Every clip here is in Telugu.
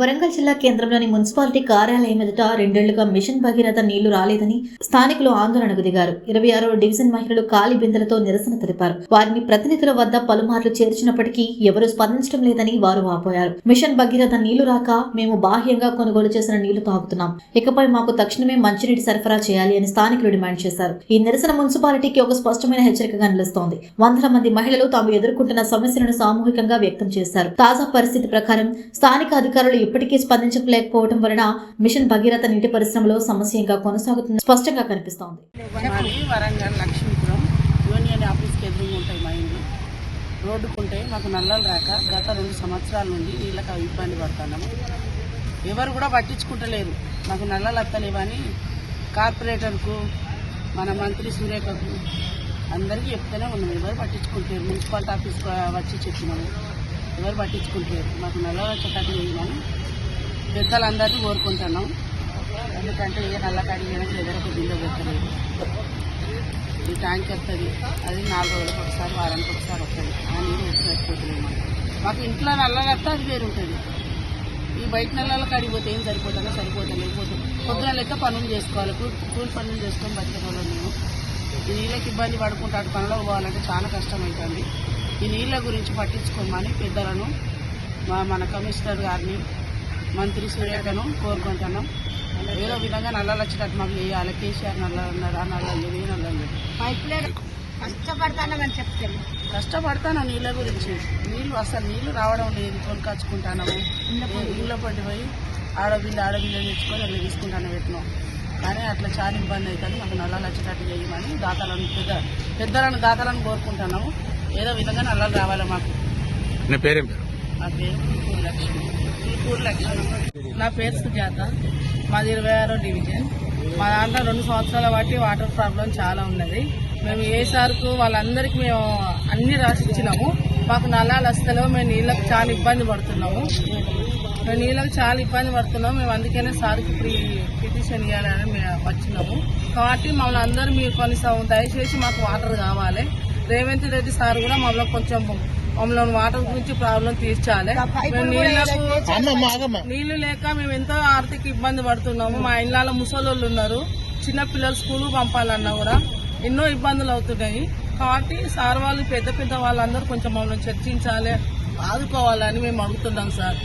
వరంగల్ జిల్లా కేంద్రంలోని మున్సిపాలిటీ కార్యాలయం ఎదుట రెండేళ్ళుగా మిషన్ భగీరథ నీళ్ళు రాలేదని స్థానికులు ఆందోళనకు దిగారు. ఇరవై ఆరో డివిజన్ మహిళలు ఖాళీ బిందెలతో నిరసన తెలిపారు. వారిని ప్రతినిధుల వద్ద పలుమార్లు చేర్చినప్పటికీ ఎవరూ స్పందించడం లేదని వారు వాపోయారు. మిషన్ భగీరథ నీళ్ళు రాక మేము బాహ్యంగా కొనుగోలు చేసిన నీళ్ళు తాగుతున్నాం. ఇకపై మాకు తక్షణమే మంచినీటి సరఫరా చేయాలి అని స్థానికులు డిమాండ్ చేశారు. ఈ నిరసన మున్సిపాలిటీకి ఒక స్పష్టమైన హెచ్చరికగా నిలుస్తోంది. వందల మంది మహిళలు తాము ఎదుర్కొంటున్న సమస్యలను సామూహికంగా వ్యక్తం చేశారు. తాజా పరిస్థితి ప్రకారం స్థానిక అధికారులు ఇప్పటికీ స్పందించలేకపోవడం వలన మిషన్ భగీరథ నీటి పరిశ్రమలో సమస్య ఇంకా కొనసాగుతుంది స్పష్టంగా కనిపిస్తోంది. మాది వరంగల్ లక్ష్మీపురం యూనియన్ ఆఫీస్కి ఎదురుగా ఉంటాయి మా ఇండ్లు రోడ్డుకుంటే మాకు నల్లలు రాక గత రెండు సంవత్సరాల నుండి నీళ్ళకి ఇబ్బంది పడుతున్నాము. ఎవరు కూడా పట్టించుకుంటలేరు. మాకు నల్లలు వస్తలేవని కార్పొరేటర్కు మన మంత్రి సురేఖకు అందరికీ చెప్తూనే ఉన్నాం. ఎవరు పట్టించుకుంటారు మున్సిపాలిటీ ఆఫీస్కి వచ్చి చెప్పినాము. ఎవరు పట్టించుకుంటారు మాకు నల్లలు వచ్చేటట్టు చేయమని పెద్దలందరినీ కోరుకుంటున్నాం. ఎందుకంటే ఏ నల్లకాడి చేయడానికి ఎదురకు బిల్లు పెట్టలేదు. ఈ ట్యాంక్ వస్తుంది. అది నాలుగు రోజులకు ఒకసారి వారానికి ఒకసారి వస్తుంది. ఆ నీరు ఉచ్చిపోతుంది మాకు ఇంట్లో నల్లగత్తా అది వేరు ఉంటుంది ఈ బయట నెలల కడిగిపోతే ఏం సరిపోతుందో సరిపోతుంది. లేకపోతే పొద్దున లెక్క పనులు చేసుకోవాలి. కూలి పనులు చేసుకొని బతికే వాళ్ళు మేము. ఈ నీళ్ళకి ఇబ్బంది పడుకుంటాడు అటు పనులకు పోవాలంటే చాలా కష్టం అవుతుంది ఈ నీళ్ళ గురించి పట్టించుకోమని పెద్దలను మన కమిషనర్ గారిని మంత్రి సూర్యకను కోరుకుంటున్నాం. ఏదో విధంగా నల్లలు వచ్చేటట్టు మాకు వేయాలి కేసీఆర్ నల్ల ఉన్నాడు ఆ నల్ల లేదు నల్ల లేదు కష్టపడతానని చెప్తాను కష్టపడతాను నీళ్ళ గురించి. నీళ్ళు అసలు నీళ్ళు రావడం లేదు. కొనుకొచ్చుకుంటాను నీళ్ళ పట్టి పోయి ఆడబిల్లు ఆడబిల్లు తెచ్చుకొని అట్లా తీసుకుంటాను పెట్టినాం. కానీ అట్లా చాలా ఇబ్బంది అవుతుంది. మాకు నల్లలు వచ్చేటట్టు చేయమని దాతలను పెద్ద పెద్దలను దాతలను కోరుకుంటున్నాము. ఏదో విధంగా నల్లలు రావాలి మాకు. నా పేరేం పేరు? నా పేరు లక్ష్మి పీకూరు నా పేరు సుజాత. మాది ఇరవై ఆరో డివిజన్. మా దాంట్లో రెండు సంవత్సరాల బట్టి వాటర్ ప్రాబ్లం చాలా ఉన్నది. మేము ఏ సార్కు వాళ్ళందరికీ మేము అన్ని రాసిచ్చినాము. మాకు నల్లాలు వస్తలేవు మేము నీళ్ళకి చాలా ఇబ్బంది పడుతున్నాము. మేము నీళ్ళకి చాలా ఇబ్బంది పడుతున్నాము. మేము అందుకనే సార్కి పిటిషన్ ఇవ్వాలని మేము వచ్చినాము. కాబట్టి మమ్మల్ని అందరూ మీరు కొన్ని దయచేసి మాకు వాటర్ కావాలి. రేవంత్ రెడ్డి సార్ కూడా మమ్మల్ని కొంచెం మమ్మల్ని వాటర్ గురించి ప్రాబ్లం తీర్చాలి. మేము నీళ్ళకు నీళ్ళు లేక మేము ఎంతో ఆర్థిక ఇబ్బంది పడుతున్నాము. మా ఇళ్ళలో ముసలోళ్ళు ఉన్నారు. చిన్న పిల్లలు స్కూల్ పంపాలన్నా కూడా ఎన్నో ఇబ్బందులు అవుతున్నాయి. కాబట్టి సార్ వాళ్ళు పెద్ద పెద్ద వాళ్ళందరూ కొంచెం మమ్మల్ని చర్చించాలి ఆదుకోవాలని మేము అడుగుతున్నాం సార్.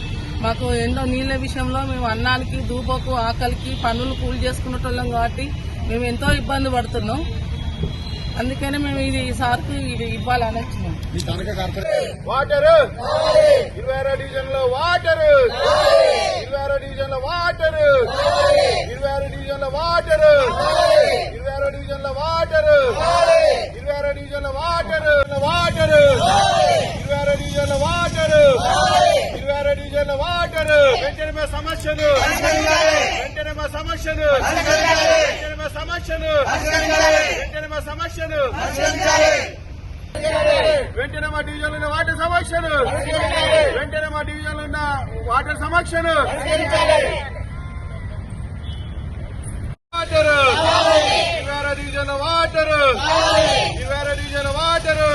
మాకు ఎన్నో నీళ్ళ విషయంలో మేము అన్నానికి దూపకు ఆకలికి పనులు కూలి చేసుకునేటోళ్ళం కాబట్టి మేము ఎంతో ఇబ్బంది పడుతున్నాం. అందుకనే మేము ఇది సార్కు ఇది ఇవ్వాలని వచ్చినాం. వాటర్! ఇరవై ఆరో డివిజన్లో వాటర్! ఇరవై ఆరో డివిజన్లో వాటర్! ఇరవై ఆరో డివిజన్లో వాటర్! ఇరవై ఆరో డివిజన్లో వాటర్! ఇరవై ఆరో డివిజన్లో వాటర్! వాటర్ ఇరవై ఆరో డివిజన్లో వాటర్ ఇరవై ఆరో డివిజన్లో వాటర్ వెంటనే మా సమస్యలు. వెంటనే మా సమస్యలు. వెంటనే మా సమస్యలు. వెంటనే మా సమస్యలు. వెంటనే మా డివిజన్లో ఉన్న వాటర్ సమస్యలు. వెంటనే మా డివిజన్లో ఉన్న వాటర్ సమస్యలు. వాటర్. ఇరవై డివిజన్ వాటర్. ఇరవై డివిజన్ వాటర్.